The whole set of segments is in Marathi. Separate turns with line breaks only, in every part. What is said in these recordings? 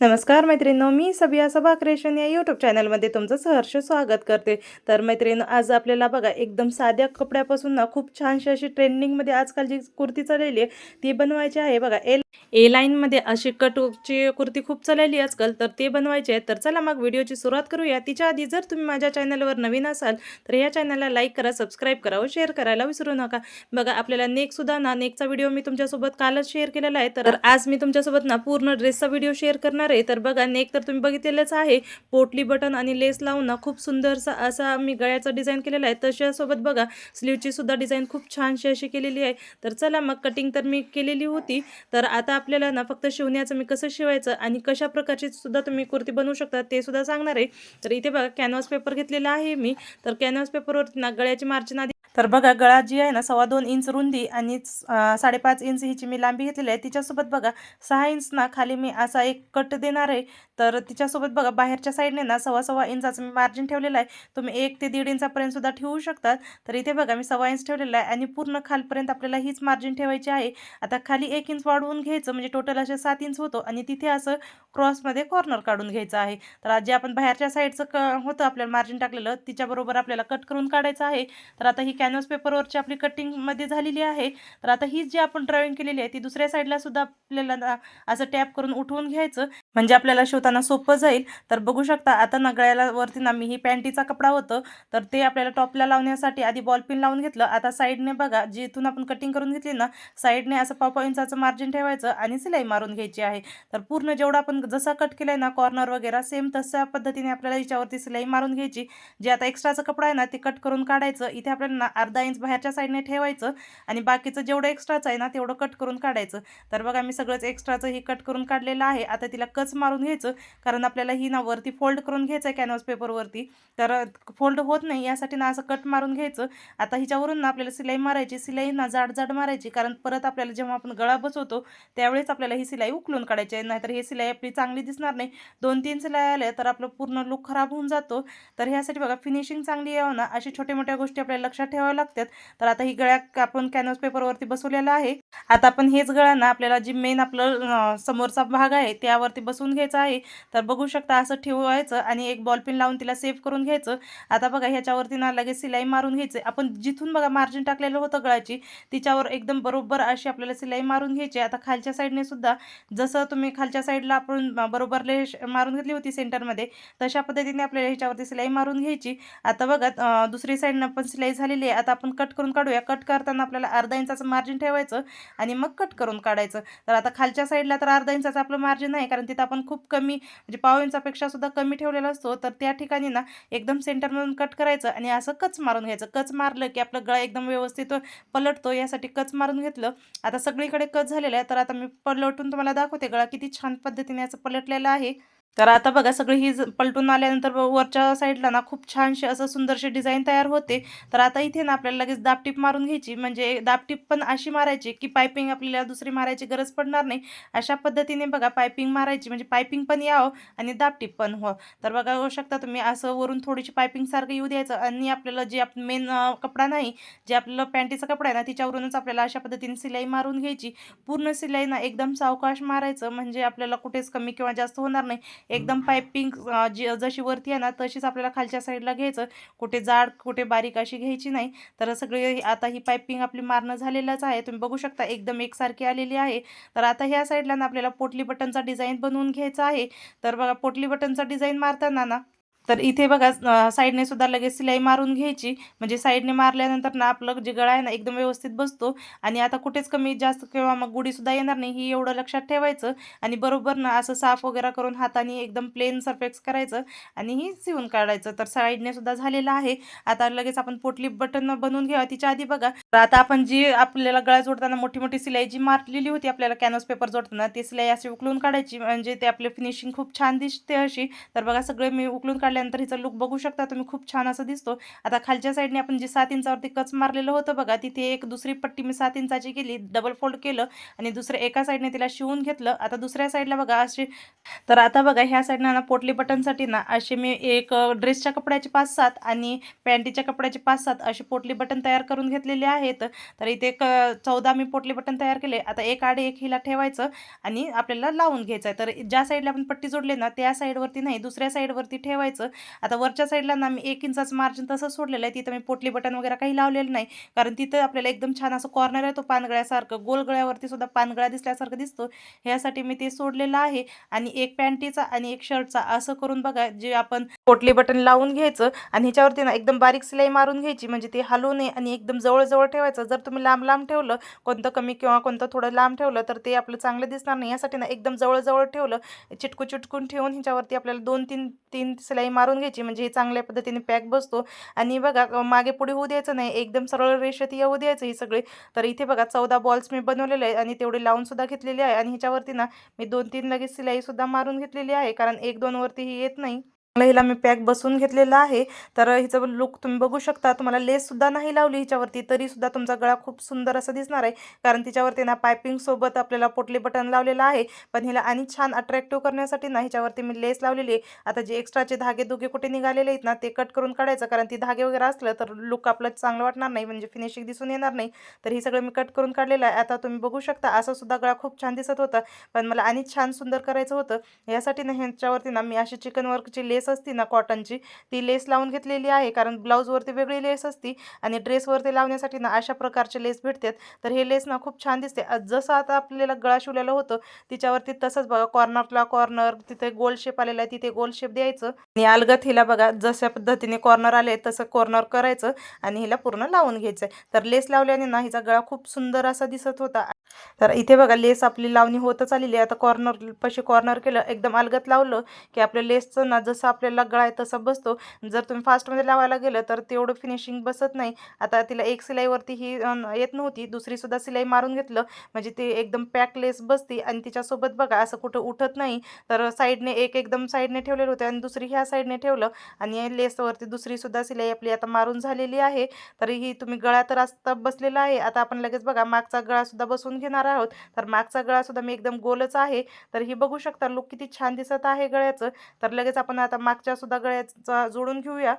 नमस्कार मैत्रिणींनो मी सबिया सभा क्रिएशन या यूट्यूब चॅनलमध्ये तुमचं सहर्ष स्वागत करते. तर मैत्रिणींनो आज आपल्याला बघा एकदम साध्या कपड्यापासून ना खूप छानशी अशी ट्रेंडिंगमध्ये आजकाल जी कुर्ती चाललेली आहे ती बनवायची आहे. बघा एल ए लाईनमध्ये अशी कटची कुर्ती खूप चाललेली आहे आजकाल तर ते बनवायचे आहे. तर चला मग व्हिडिओची सुरुवात करूया. तिच्या आधी जर तुम्ही माझ्या चॅनलवर नवीन असाल तर या चॅनलला लाईक करा सबस्क्राईब करा व शेअर करायला विसरू नका. बघा आपल्याला नेकसुद्धा ना नेकचा व्हिडिओ मी तुमच्यासोबत कालच शेअर केलेला आहे. तर आज मी तुमच्यासोबत ना पूर्ण ड्रेसचा व्हिडिओ शेअर करणार आहे. तर बघा नेक तर तुम्ही बघितलेलंच आहे. पोटली बटन आणि लेस लावून ना खूप सुंदरसा असा मी गळ्याचा डिझाईन केलेला आहे. तशासोबत बघा स्लीवची सुद्धा डिझाईन खूप छानशी अशी केलेली आहे. तर चला मग कटिंग तर मी केलेली होती. तर आता आपल्याला ना फक्त शिवण्याचं मी कसं शिवायचं आणि कशा प्रकारची सुद्धा तुम्ही कुर्ती बनवू शकता ते सुद्धा सांगणार आहे. तर इथे बघा कॅनव्हास पेपर घेतलेला आहे मी. तर कॅनव्हास पेपरवरती ना गळ्याची मार्जिन आधी तर बघा गळा जी आहे ना सव्वा दोन इंच रुंदी आणि साडेपाच इंच हिची मी लांबी घेतलेली आहे. तिच्यासोबत बघा सहा इंच ना खाली मी असा एक कट देणार आहे. तर तिच्यासोबत बघा बाहेरच्या साईडने ना सव्वा सव्वा इंचाचं मी मार्जिन ठेवलेलं आहे. तुम्ही एक ते दीड इंचापर्यंत सुद्धा ठेवू शकतात. तर इथे बघा मी सव्वा इंच ठेवलेला आहे आणि पूर्ण खालपर्यंत आपल्याला हीच मार्जिन ठेवायची आहे. आता खाली एक इंच वाढवून घ्यायचं म्हणजे टोटल असे सात इंच होतो आणि तिथे असं क्रॉसमध्ये कॉर्नर काढून घ्यायचं आहे. तर जे आपण बाहेरच्या साईडचं क होतं आपल्याला मार्जिन टाकलेलं तिच्याबरोबर आपल्याला कट करून काढायचं आहे. तर आता ही कॅनव्हास पेपरवरची आपली कटिंगमध्ये झालेली आहे. तर आता ही जी आपण ड्रॉइंग केलेली आहे ती दुसऱ्या साईडला सुद्धा आपल्याला असं टॅप करून उठवून घ्यायचं. म्हणजे आपल्याला शिवताना सोपं जाईल. तर बघू शकता आता ना गळ्याला वरती ना मी ही पॅन्टीचा कपडा होतं. तर ते आपल्याला टॉपला लावण्यासाठी आधी बॉल पिन लावून घेतलं. आता साईडने बघा जिथून आपण कटिंग करून घेतली ना साईडने असं पाव इंचाचं मार्जिन ठेवायचं आणि सिलाई मारून घ्यायची आहे. तर पूर्ण जेवढा आपण जसा कट केलाय ना कॉर्नर वगैरे सेम तशा पद्धतीने आपल्याला याच्यावरती सिलाई मारून घ्यायची. जे आता एक्स्ट्राचं कपडा आहे ना ते कट करून काढायचं. इथे आपल्याला अर्धा इंच बाहेरच्या साईडने ठेवायचं आणि बाकीचं जेवढं एक्स्ट्राचं आहे ना तेवढं कट करून काढायचं. तर बघा मी सगळंच एक्स्ट्राचं ही कट करून काढलेलं आहे. आता तिला कच मारून घ्यायचं कारण आपल्याला ही ना वरती फोल्ड करून घ्यायचं आहे कॅनव्हास पेपरवरती तर फोल्ड होत नाही यासाठी ना असं कट मारून घ्यायचं. आता हिच्यावरून ना आपल्याला सिलाई मारायची सिलाई ना जाड जाड मारायची कारण परत आपल्याला जेव्हा आपण गळा बसवतो त्यावेळेस आपल्याला ही सिलाई उकलून काढायची आहे. नाहीतर ही सिलाई आपली चांगली दिसणार नाही. दोन तीन सिलाई आल्या तर आपलं पूर्ण लुक खराब होऊन जातो. तर ह्यासाठी बघा फिनिशिंग चांगली यावं ना अशी छोट्या मोठ्या गोष्टी आपल्याला लक्षात ठेवा ठेवाव्या लागतात. तर आता ही गळ्या आपण कॅनव्हास पेपरवरती बसवलेला आहे. आता आपण हेच गळ्यांना आपल्याला जी मेन आपलं समोरचा भाग आहे त्यावरती बसवून घ्यायचा आहे. तर बघू शकता असं ठेवायचं आणि एक बॉल पिन लावून तिला सेव्ह करून घ्यायचं. आता बघा ह्याच्यावरती ना लगेच सिलाई मारून घ्यायचं. आपण जिथून बघा मार्जिन टाकलेलं होतं गळ्याची तिच्यावर एकदम बरोबर अशी आपल्याला सिलाई मारून घ्यायची आता खालच्या साईडने सुद्धा जसं तुम्ही खालच्या साईडला आपण बरोबर लेश मारून घेतली होती सेंटरमध्ये तशा पद्धतीने आपल्याला ह्याच्यावरती सिलाई मारून घ्यायची. आता बघा दुसरी साईडनं पण सिलाई झालेली आहे. आता आपण कट करून काढूया. कट करताना आपल्याला अर्धा इंचाचं मार्जिन ठेवायचं. आणि मग कट करून काढायचं. तर आता खालच्या साईडला तर अर्धा इंचाचं आपलं मार्जिन आहे कारण तिथं आपण खूप कमी म्हणजे पाव इंचापेक्षा सुद्धा कमी ठेवलेला असतो. तर त्या ठिकाणी ना एकदम सेंटरमधून कट करायचं आणि असं कच मारून घ्यायचं. कच मारलं की आपलं गळा एकदम व्यवस्थित पलटतो यासाठी कच मारून घेतलं. आता सगळीकडे कच झालेलं आहे तर आता मी पलटून तुम्हाला दाखवते गळा किती छान पद्धतीने असं पलटलेलं आहे. तर आता बघा सगळी ही ज- पलटून आल्यानंतर वरच्या साईडला ना खूप छानशी असं सुंदरशी डिझाईन तयार होते. तर आता इथे ना आपल्याला लगेच दापटीप मारून घ्यायची. म्हणजे दापटीप पण अशी मारायची की पायपिंग आपल्याला दुसरी मारायची गरज पडणार नाही. अशा पद्धतीने बघा पायपिंग मारायची. म्हणजे पायपिंग पण यावं आणि दापटीप पण हो तर बघा होऊ शकता तुम्ही असं वरून थोडीशी पायपिंग सारखं येऊ द्यायचं. आणि आपल्याला जे आप मेन कपडा नाही जे आपलं पॅन्टीचा कपडा आहे ना तिच्यावरूनच आपल्याला अशा पद्धतीने सिलाई मारून घ्यायची. पूर्ण सिलाई ना एकदम सावकाश मारायचं. म्हणजे आपल्याला कुठेच कमी किंवा जास्त होणार नाही. एकदम पायपिंग जी जशी वरती आहे ना तशीच आपल्याला खालच्या साईडला घ्यायचं. कुठे जाड कुठे बारीक अशी घ्यायची नाही. तर सगळी आता ही पायपिंग आपली मारणं झालेलंच आहे. तुम्ही बघू शकता एकदम एकसारखी आलेली आहे. तर आता ह्या साईडला ना आपल्याला पोटली बटनचा डिझाईन बनवून घ्यायचा आहे. तर बघा पोटली बटनचा डिझाईन मारताना ना तर इथे बघा साईडने सुद्धा लगेच सिलाई मारून घ्यायची. म्हणजे साईडने मारल्यानंतर ना आपलं जे गळा आहे ना एकदम व्यवस्थित बसतो. आणि आता कुठेच कमी जास्त किंवा मग गुढीसुद्धा येणार नाही ही एवढं लक्षात ठेवायचं. आणि बरोबर ना असं साफ वगैरे करून हाताने एकदम प्लेन सरफेक्स करायचं आणि ही शिवून काढायचं. तर साईडने सुद्धा झालेलं आहे. आता लगेच आपण पोटली बटन बनवून घ्यावा. तिच्या आधी बघा तर आता आपण जी आपल्याला गळा जोडताना मोठी मोठी सिलाई जी मारलेली होती आपल्याला कॅनव्हास पेपर जोडताना ती सिलाई अशी उकलून काढायची. म्हणजे ते आपले फिनिशिंग खूप छान दिसते अशी. तर बघा सगळे मी उकलून काढ काढल्यानंतर हिचा लुक बघू शकता तुम्ही खूप छान असं दिसतो. आता खालच्या साईडने आपण जे सात इंचावरती कच मारलेलं होतं बघा तिथे एक दुसरी पट्टी मी सात इंचाची केली डबल फोल्ड केलं आणि दुसऱ्या एका साईडने तिला शिवून घेतलं. आता दुसऱ्या साईडला बघा अशी तर आता बघा ह्या साईडनं ना पोटली बटनसाठी ना असे मी एक ड्रेसच्या कपड्याचे पाच सात आणि पॅन्टीच्या कपड्याचे पाच सात असे पोटली बटन तयार करून घेतलेले आहेत. तर इथे एक चौदा मी पोटली बटन तयार केले. आता एक आडे एक हिला ठेवायचं आणि आपल्याला लावून घ्यायचं आहे तर ज्या साईडला आपण पट्टी जोडले ना त्या साईडवरती नाही दुसऱ्या साईडवरती ठेवायचं आता वरच्या साईडला ना मी एक इंचाचं मार्जिन तसं सोडलेलं आहे. तिथं मी पोटली बटन वगैरे काही लावलेलं नाही. कारण तिथं आपल्याला एकदम छान असं कॉर्नर आहे तो पानगळ्यासारखं. गोलगळ्यावरती सुद्धा पानगळा दिसल्यासारखं दिसतो. ह्यासाठी मी ते सोडलेलं आहे. आणि एक पॅन्टीचा आणि एक शर्टचा असं करून बघा जे आपण पोटली बटन लावून घ्यायचं आणि ह्याच्यावरती ना एकदम बारीक सिलाई मारून घ्यायची. म्हणजे ते हलवू नये आणि एकदम जवळजवळ ठेवायचं. जर तुम्ही लांब लांब ठेवलं कोणतं कमी किंवा कोणतं थोडं लांब ठेवलं तर ते आपलं चांगलं दिसणार नाही. यासाठी ना एकदम जवळजवळ ठेवलं. चिटकू चिटकून ठेवून ह्याच्यावरती आपल्याला दोन तीन तीन सिलाई मारून घ्यायची. म्हणजे हे चांगल्या पद्धतीने पॅक बसतो. आणि बघा मागे पुढे होऊ द्यायचं नाही. एकदम सरळ रेषेत येऊ द्यायचं ही सगळे. तर इथे बघा चौदा बॉल्स मी बनवलेले आहे आणि तेवढे लावूनसुद्धा घेतलेली घेतलेले आहे. आणि ह्याच्यावरती ना मी दोन तीन लगेच सिलाईसुद्धा मारून घेतलेली आहे. कारण एक दोनवरती ही येत नाही. हिला मी पॅक बसून घेतलेला आहे. तर हिचं लुक तुम्ही बघू शकता. तुम्हाला लेससुद्धा नाही लावली हिच्यावरती. तरीसुद्धा तुमचा गळा खूप सुंदर असा दिसणार आहे. कारण तिच्यावरती ना पायपिंगसोबत आपल्याला पोटली बटन लावलेलं आहे. पण हिला आणि छान अट्रॅक्टिव्ह करण्यासाठी ना हिच्यावरती मी लेस लावलेली आहे. आता जे एक्स्ट्राचे धागे दुगे कुठे निघालेले आहेत ना ते कट करून काढायचं. कारण ती धागे वगैरे असलं तर लुक आपलं चांगलं वाटणार नाही. म्हणजे फिनिशिंग दिसून येणार नाही. तर हे सगळं मी कट करून काढलेलं आहे. आता तुम्ही बघू शकता असं सुद्धा गळा खूप छान दिसत होता. पण मला आणि छान सुंदर करायचं होतं. यासाठी ना ह्याच्यावरती ना मी अशी चिकन वर्कची लेस असती ना कॉटनची ती लेस लावून घेतलेली आहे कारण ब्लाऊजवरती वेगळी लेस असती आणि ड्रेसवरती लावण्यासाठी ना अशा प्रकारचे लेस भेटतात. तर हे लेस ना खूप छान दिसते. जसं आता आपल्याला गळा शिवलेलं होतं तिच्यावरती तसंच बघा कॉर्नरला कॉर्नर तिथे गोल शेप आलेला आहे तिथे गोल शेप द्यायचं. आणि अलगत हिला बघा जशा पद्धतीने कॉर्नर आले तसं कॉर्नर करायचं आणि हिला पूर्ण लावून घ्यायचं तर लेस लावल्याने ना हिचा गळा खूप सुंदर असा दिसत होता. तर इथे बघा लेस आपली लावणी होतच आलेली आहे. आता कॉर्नर पशी कॉर्नर केलं एकदम अलगत लावलं की आपल्या लेसचं ना जसं आपल्याला गळा आहे तसा बसतो. जर तुम्ही फास्टमध्ये लावायला गेलं तर तेवढं फिनिशिंग बसत नाही. आता तिला एक सिलाईवरती ही येत नव्हती. दुसरीसुद्धा सिलाई मारून घेतलं. म्हणजे ती एकदम पॅक लेस बसती. आणि तिच्यासोबत बघा असं कुठं उठत नाही. तर साईडने एक एकदम साईडने ठेवलेलं होते आणि दुसरी ह्या साईडने ठेवलं. आणि लेसवरती दुसरीसुद्धा सिलाई आपली आता मारून झालेली आहे. तर ही तुम्ही गळा तर असता बसलेला आहे. आता आपण लगेच बघा मागचा गळासुद्धा बसून घेणार आहोत. तर मागचा गळासुद्धा मी एकदम गोलच आहे. तर ही बघू शकता लुक किती छान दिसत आहे गळ्याचं. तर लगेच आपण आता मागच्या सुद्धा गळ्याचा जोडून घेऊया.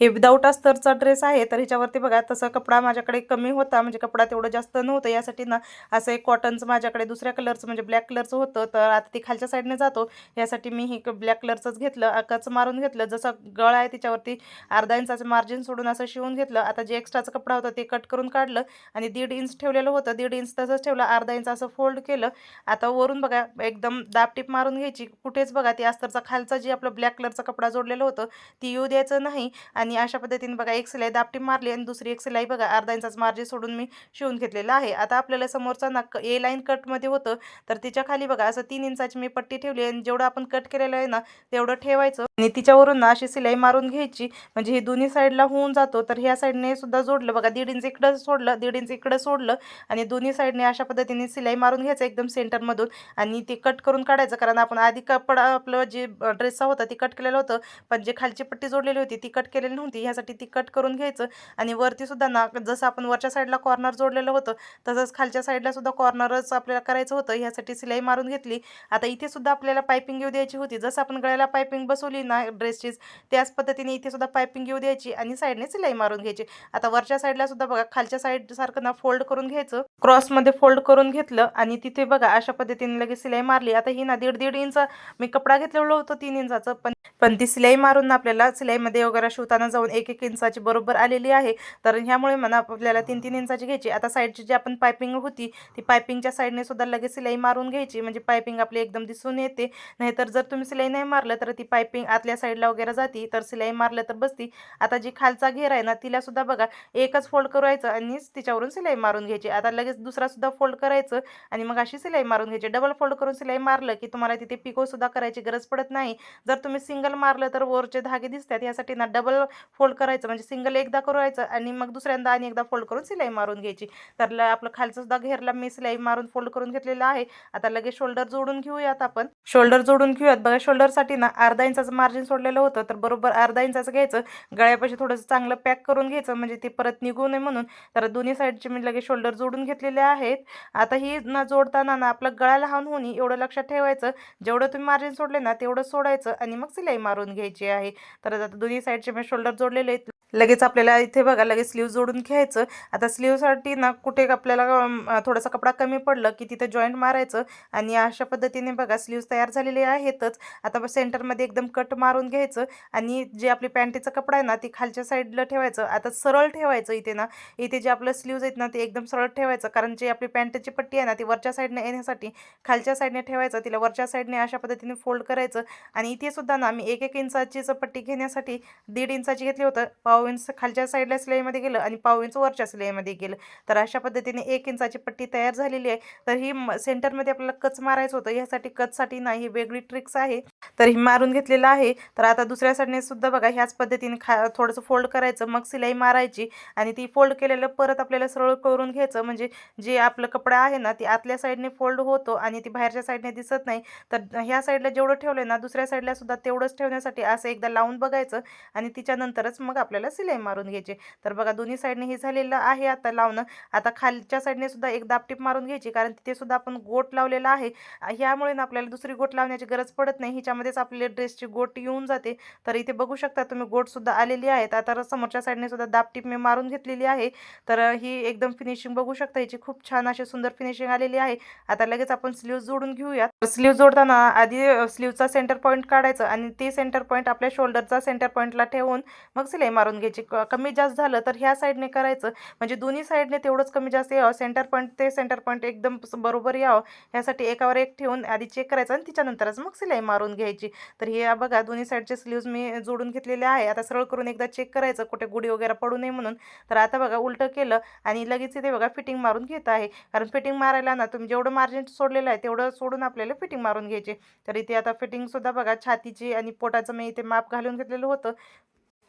हे विदाऊट अस्तरचा ड्रेस आहे तर ह्याच्यावरती बघा तसा कपडा माझ्याकडे कमी होता म्हणजे कपडा तेवढं जास्त नव्हतं. यासाठी ना असं एक कॉटनचं माझ्याकडे दुसऱ्या कलरचं म्हणजे ब्लॅक कलरचं होतं तर आता ते खालच्या साईडने जातो. यासाठी मी हे ब्लॅक कलरचंच घेतलं अकाचं मारून घेतलं. जसं गळ आहे त्याच्यावरती अर्धा इंचाचं मार्जिन सोडून असं शिवून घेतलं. आता जे एक्स्ट्राचं कपडा होता ते कट करून काढलं आणि दीड इंच ठेवलेलं होतं. दीड इंच तसंच ठेवलं अर्धा इंच असं फोल्ड केलं. आता वरून बघा एकदम दाबटीप मारून घ्यायची. कुठेच बघा ती अस्तरचा खालचा जी आपलं ब्लॅक कलरचा कपडा जोडलेलं होतं ती येऊ द्यायचं नाही. आणि अशा पद्धतीने बघा एक सिलाई दापटी मारली आणि दुसरी एक सिलाई बघा अर्धा इंचाच मार्जिन सोडून मी शिवून घेतलेला आहे. आता आपल्याला समोरचा ना ए लाईन कटमध्ये होतं तर तिच्या खाली बघा असं तीन इंचाची मी पट्टी ठेवली आणि जेवढं आपण कट केलेलं आहे ना तेवढं ठेवायचं आणि तिच्यावरून ना अशी सिलाई मारून घ्यायची. म्हणजे हे दोन्ही साईडला होऊन जातो तर ह्या साईडने सुद्धा जोडलं बघा दीड इंच इकडं सोडलं दीड इंच इकडं सोडलं आणि दोन्ही साईडने अशा पद्धतीने सिलाई मारून घ्यायचं एकदम सेंटरमधून आणि ते कट करून काढायचं. कारण आपण आधी कपडा आपलं जे ड्रेसचा होता ती कट केलेलं होतं पण जे खालची पट्टी जोडलेली होती ती कट केलेली नव्हती. ह्यासाठी ती कट करून घ्यायचं. आणि वरती सुद्धा ना जसं आपण वरच्या साईडला कॉर्नर जोडलेलं होतं तसंच खालच्या साईडला सुद्धा कॉर्नरच आपल्याला करायचं होतं. ह्यासाठी सिलाई मारून घेतली. आता इथे सुद्धा आपल्याला पायपिंग येऊ द्यायची होती. जसं आपण गळ्याला पायपिंग बसवली ना ड्रेसचीच त्याच पद्धतीने इथे सुद्धा पायपिंग येऊ द्यायची आणि साईडने सिलाई मारून घ्यायची. आता वरच्या साईडला सुद्धा बघा खालच्या साईड सारखं ना फोल्ड करून घ्यायचं. क्रॉसमध्ये फोल्ड करून घेतलं आणि तिथे बघा अशा पद्धतीने लगेच सिलाई मारली. आता ही ना दीड दीड इंच मी कपडा घेतलेलो होतो तीन इंचाचं पण पण ती सिलाई मारून ना आपल्याला सिलाईमध्ये वगैरे शिवताना जाऊन एक एक इंचाची बरोबर आलेली आहे. तर ह्यामुळे म्हणा आपल्याला तीन तीन इंचाची घ्यायची. आता साईडची जी आपण पायपिंग होती ती पायपिंगच्या साईडने सुद्धा लगेच सिलाई मारून घ्यायची. म्हणजे पायपिंग आपली एकदम दिसून येते. नाहीतर जर तुम्ही सिलाई नाही मारलं तर ती पायपिंग आतल्या साईडला वगैरे जाती तर सिलाई मारलं तर बसती. आता जी खालचा घेर आहे ना तिला सुद्धा बघा एकच फोल्ड करायचं आणि तिच्यावरून सिलाई मारून घ्यायची. आता लगेच दुसरा सुद्धा फोल्ड करायचं आणि मग अशी सिलाई मारून घ्यायची. डबल फोल्ड करून सिलाई मारलं की तुम्हाला तिथे पिको सुद्धा करायची गरज पडत नाही. जर तुम्ही सिंगल मारलं तर वरचे धागे दिसतात. यासाठी ना डबल डबल फोल्ड करायचं म्हणजे सिंगल एकदा करायचं आणि मग दुसऱ्यांदा आणि एकदा फोल्ड करून सिलाई मारून घ्यायची. तर आपलं खालचं सुद्धा घेरला मी सिलाई मारून फोल्ड करून घेतलेला आहे. आता लगेच शोल्डर जोडून घेऊयात आपण. शोल्डर जोडून घेऊयात. बघा शोल्डरसाठी ना अर्धा इंचाचं मार्जिन सोडलेलं होतं तर बरोबर अर्धा इंचाचं घ्यायचं. गळ्यापाशी थोडंसं चांगलं पॅक करून घ्यायचं म्हणजे ते परत निघू नये म्हणून. तर दोन्ही साईडचे मी लगेच शोल्डर जोडून घेतलेले आहेत. आता ही ना जोडताना ना आपलं गळा लहान होणे एवढं लक्षात ठेवायचं. जेवढं तुम्ही मार्जिन सोडले ना तेवढं सोडायचं आणि मग सिलाई मारून घ्यायची आहे. तर आता दोन्ही साईडचे शोल्डर जोडलेले आहेत लगेच आपल्याला इथे बघा लगेच स्लीव जोडून घ्यायचं. आता स्लीवसाठी ना कुठे आपल्याला थोडासा कपडा कमी पडलं की तिथे जॉईंट मारायचं. आणि अशा पद्धतीने बघा स्लीव्ज तयार झालेले आहेतच. आता सेंटरमध्ये एकदम कट मारून घ्यायचं. आणि जे आपली पॅन्टीचा कपडा आहे ना ती खालच्या साईडला ठेवायचं. आता सरळ ठेवायचं इथे ना. इथे जे आपलं स्लीव्ज आहेत ना ते एकदम सरळ ठेवायचं. कारण जे आपली पॅन्टची पट्टी आहे ना ती वरच्या साईडने येण्यासाठी खालच्या साईडने ठेवायचं. तिला वरच्या साईडने अशा पद्धतीने फोल्ड करायचं. आणि इथे सुद्धा ना मी एक एक इंचाचीच पट्टी घेण्यासाठी दीड इंचाची घेतली होतं. पाव इंच खालच्या साईडला सिलाईमध्ये गेलं आणि पाव इंच वरच्या सिलाईमध्ये गेलं. तर अशा पद्धतीने एक इंचाची पट्टी तयार झालेली आहे. तर ही म- सेंटरमध्ये आपल्याला कच मारायचं होतं. ह्यासाठी कचसाठी नाही ही वेगळी ट्रिक्स आहे. तर ही मारून घेतलेलं आहे. तर आता दुसऱ्या साईडने सुद्धा बघा ह्याच पद्धतीने खा थोडंसं फोल्ड करायचं मग सिलाई मारायची आणि ती फोल्ड केलेलं परत आपल्याला सरळ करून घ्यायचं. म्हणजे जे आपलं कपडा आहे ना ती आतल्या साईडने फोल्ड होतो आणि ती बाहेरच्या साईडने दिसत नाही. तर ह्या साईडला जेवढं ठेवलं ना दुसऱ्या साईडला सुद्धा तेवढंच ठेवण्यासाठी असं एकदा लावून बघायचं आणि तिच्यानंतरच मग आपल्याला सिलाई मारून घ्यायची. तर बघा दोन्ही साईडने हे झालेलं आहे आता लावणं. आता खालच्या साईडने सुद्धा एक दापटीप मारून घ्यायची कारण तिथे सुद्धा आपण गोट लावलेला आहे. ह्यामुळे ना आपल्याला दुसरी गोट लावण्याची गरज पडत नाही. हिच्यामध्येच आपल्या ड्रेसची गोट येऊन जाते. तर इथे बघू शकता तुम्ही गोट सुद्धा आलेली आहेत. आता समोरच्या साईडने सुद्धा दापटीप मी मारून घेतलेली आहे. तर ही एकदम फिनिशिंग बघू शकता. हिची खूप छान अशी सुंदर फिनिशिंग आलेली आहे. आता लगेच आपण स्लीव जोडून घेऊयात. स्लीव जोडताना आधी स्लीवचा सेंटर पॉईंट काढायचं आणि ते सेंटर पॉईंट आपल्या शोल्डरचा सेंटर पॉईंटला ठेवून मग सिलाई मारून घ्यायची. कमी जास्त झालं तर ह्या साईडने करायचं. म्हणजे दोन्ही साईडने तेवढंच कमी जास्त यावं. सेंटर पॉईंट ते सेंटर पॉईंट एकदम बरोबर यावं. ह्यासाठी एकावर एक ठेवून आधी चेक करायचं आणि तिच्यानंतरच मग सिलाई मारून घ्यायची. तर हे बघा दोन्ही साईडचे स्लीव्ज मी जोडून घेतलेले आहे. आता सरळ करून एकदा चेक करायचं कुठे गुढी वगैरे पडू नये म्हणून. तर आता बघा उलटं केलं आणि लगेच इथे बघा फिटिंग मारून घेत आहे. कारण फिटिंग मारायला ना तुम्ही जेवढं मार्जिन सोडलेलं आहे तेवढं सोडून आपल्याला फिटिंग मारून घ्यायचे. तर इथे आता फिटिंगसुद्धा बघा छातीची आणि पोटाचं मी इथे माप घालून घेतलेलं होतं.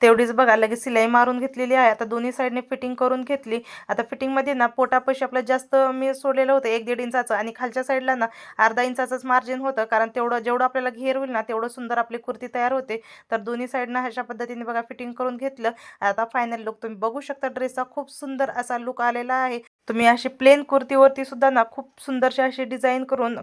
तेवढीच बघा लगेच सिलाई मारून घेतलेली आहे. आता दोन्ही साईडने फिटिंग करून घेतली. आता फिटिंगमध्ये ना पोटापाशी आपलं जास्त मी सोडलेलं होतं एक दीड इंचाचं आणि खालच्या साईडला ना अर्धा इंचाचंच मार्जिन होतं. कारण तेवढं जेवढं आपल्याला घेर होईल ना तेवढं सुंदर आपली कुर्ती तयार होते. तर दोन्ही साईडनं अशा पद्धतीने बघा फिटिंग करून घेतलं. आता फायनल लुक तुम्ही बघू शकता ड्रेसचा खूप सुंदर असा लुक आलेला आहे. तुम्ही अशी प्लेन कुर्तीवरती सुद्धा ना खूप सुंदरशी अशी डिझाईन करून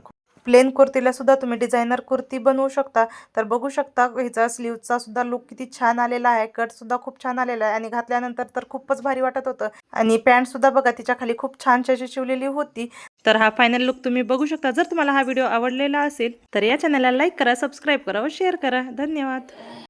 प्लेन कुर्तीला सुद्धा तुम्ही डिझायनर कुर्ती बनवू शकता. तर बघू शकता ह्याचा स्लीवचा सुद्धा लुक किती छान आलेला आहे. कट सुद्धा खूप छान आलेला आहे. आणि घातल्यानंतर तर खूपच भारी वाटत होतं. आणि पॅन्ट सुद्धा बघा तिच्या खाली खूप छानशी अशी शिवलेली होती. तर हा फायनल लुक तुम्ही बघू शकता. जर तुम्हाला हा व्हिडिओ आवडलेला असेल तर या चॅनलला लाईक करा सबस्क्राईब करा व शेअर करा. धन्यवाद.